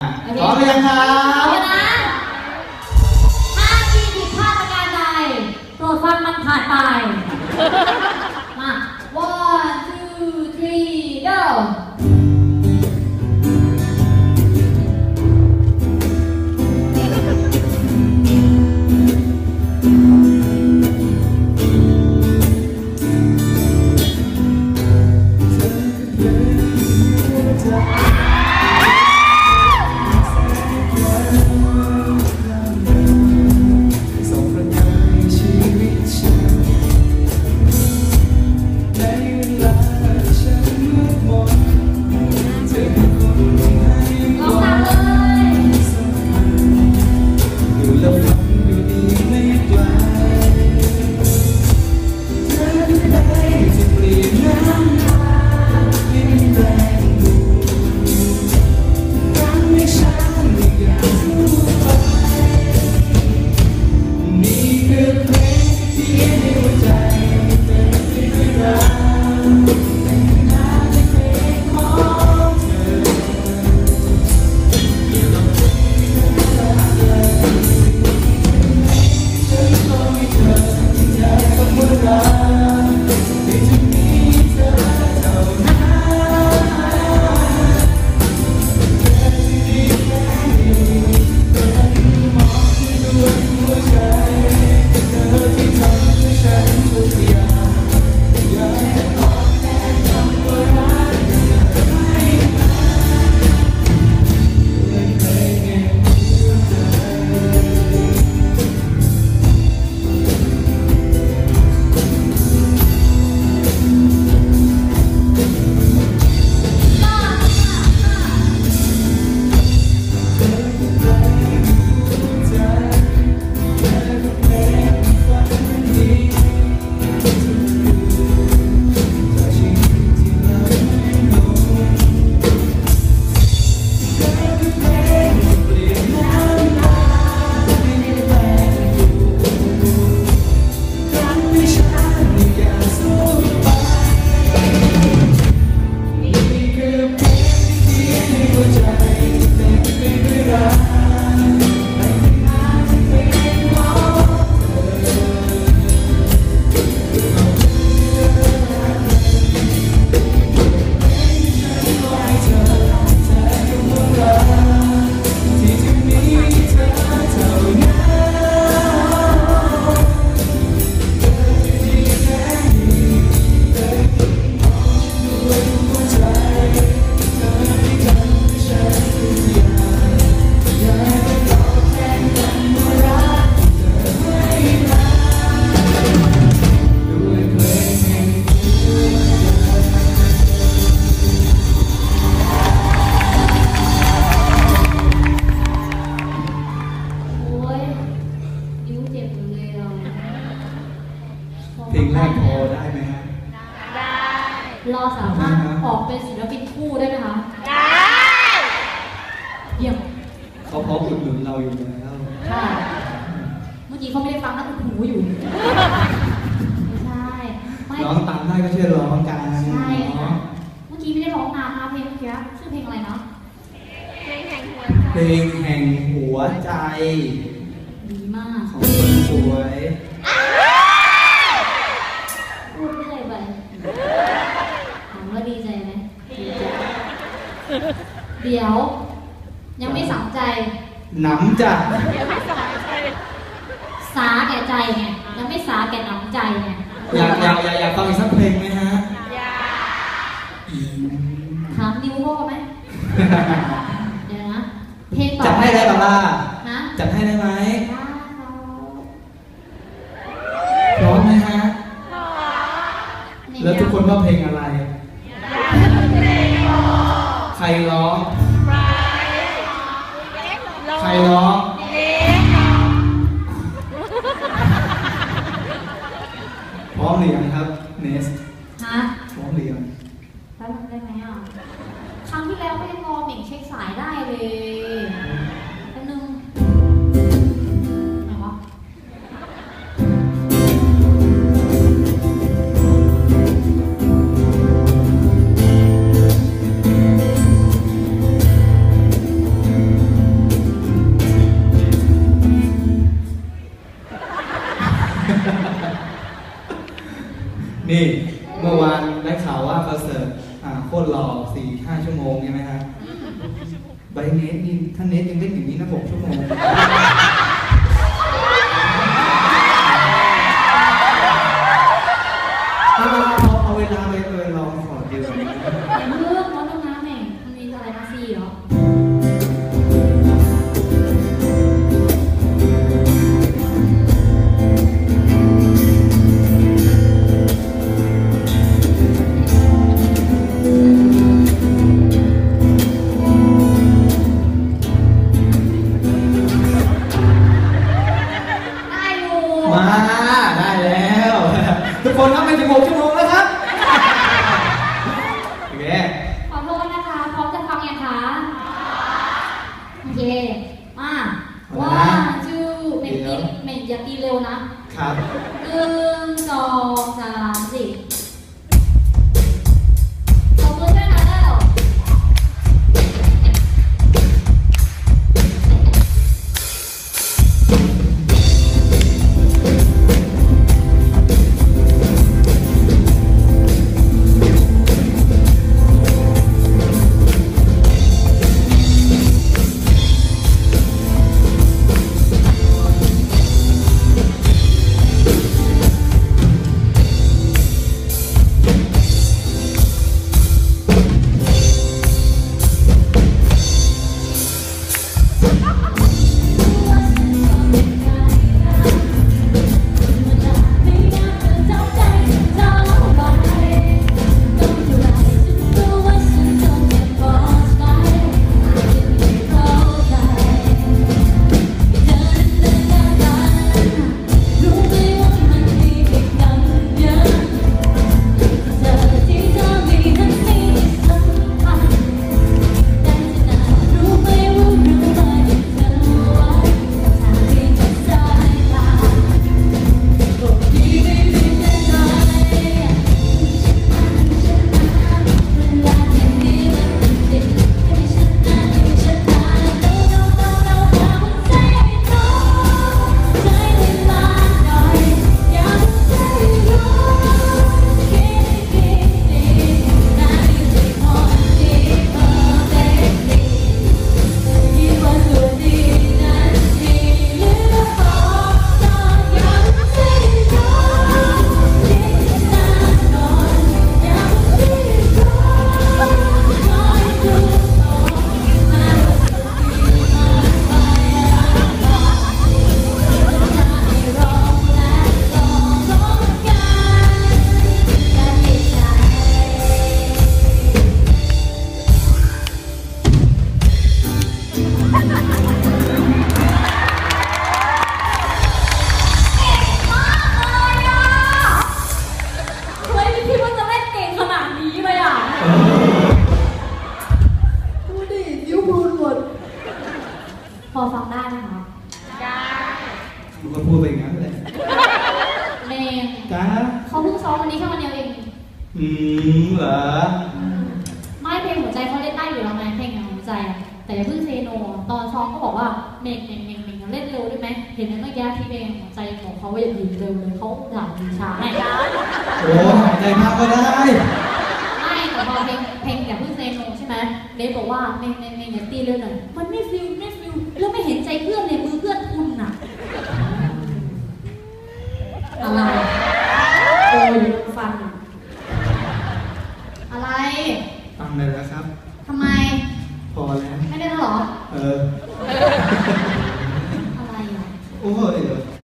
พร้อมหรือยังครับนะถ้าทีผิดพลาดประการใดโปรดฟังมันผ่านไป มา one two three go เยี่ยมเขาพร้อมอุดหนุนเราอยู่แล้วค่ะ เมื่อกี้เขาไม่ได้ฟังนะคุณหูอยู่ ไม่ใช่ไม่ร้องตามได้ก็ช่วยร้องกันใช่ค่ะเมื่อกี้ไม่ได้ร้องนานนะคะเพลงเมื่อกี้ชื่อเพลงอะไรเนาะเพลงแห่งหัวใจ ดีมากของคนสวยพูดเรื่อยไปถามว่าดีใจไหมดีใจเดี๋ยว ยังไม่สังใจ หนำจ้ะสาแก่ใจไงยังไม่สาแก่หนำใจไงอยากอยากอยากอยากฟังอีกสักเพลงไหมฮะอืมถามนิวพ่อไหมเดี๋ยวนะเพลงต่อจัดให้ได้ปะล่ะนะจัดให้ได้ไหมได้ครับพร้อมไหมฮะนี่แล้วทุกคนว่าเพลงอะไร ใครร้อง ใครร้องพร้อมหรือยังครับเนสฮะพร้อมหรือยังแป๊บนึงได้ไหมอะ ครั้งที่แล้วไม่ได้รอเหม่งเช็คสายได้เลย เนสนี่ท่านเนสยังเล่นอย่างนี้นะหกชั่วโมง มาได้แล้ว ทุกคนครับไปถึงหกชั่วโมงแล้วครับโอเคขอโทษนะคะพร้อมจะฟังยังคะโอเคมาว่าชื่อเมนตีเมนอย่าตีเร็วนะครับหนึ่ อะแต่อย่าเพิ่งเซโนตอนซ้อมก็บอกว่าเมกเมกเมกเมกเล่นเร็วได้ไหมเห็นไหมเมื่อกี้ที่เพลงหัวใจของเขาว่าอย่าดีเร็วเลยเขาอยากดีช้าให้โอ้หายใจมากก็ได้ไม่แต่พอเพลงเพลงอย่าเพิ่งเซโนใช่ไหมเดฟบอกว่าเมกเมกเมกอย่าตีเร็วหน่อยมันไม่ฟิลไม่ฟิลแล้วไม่เห็นใจเพื่อนเลย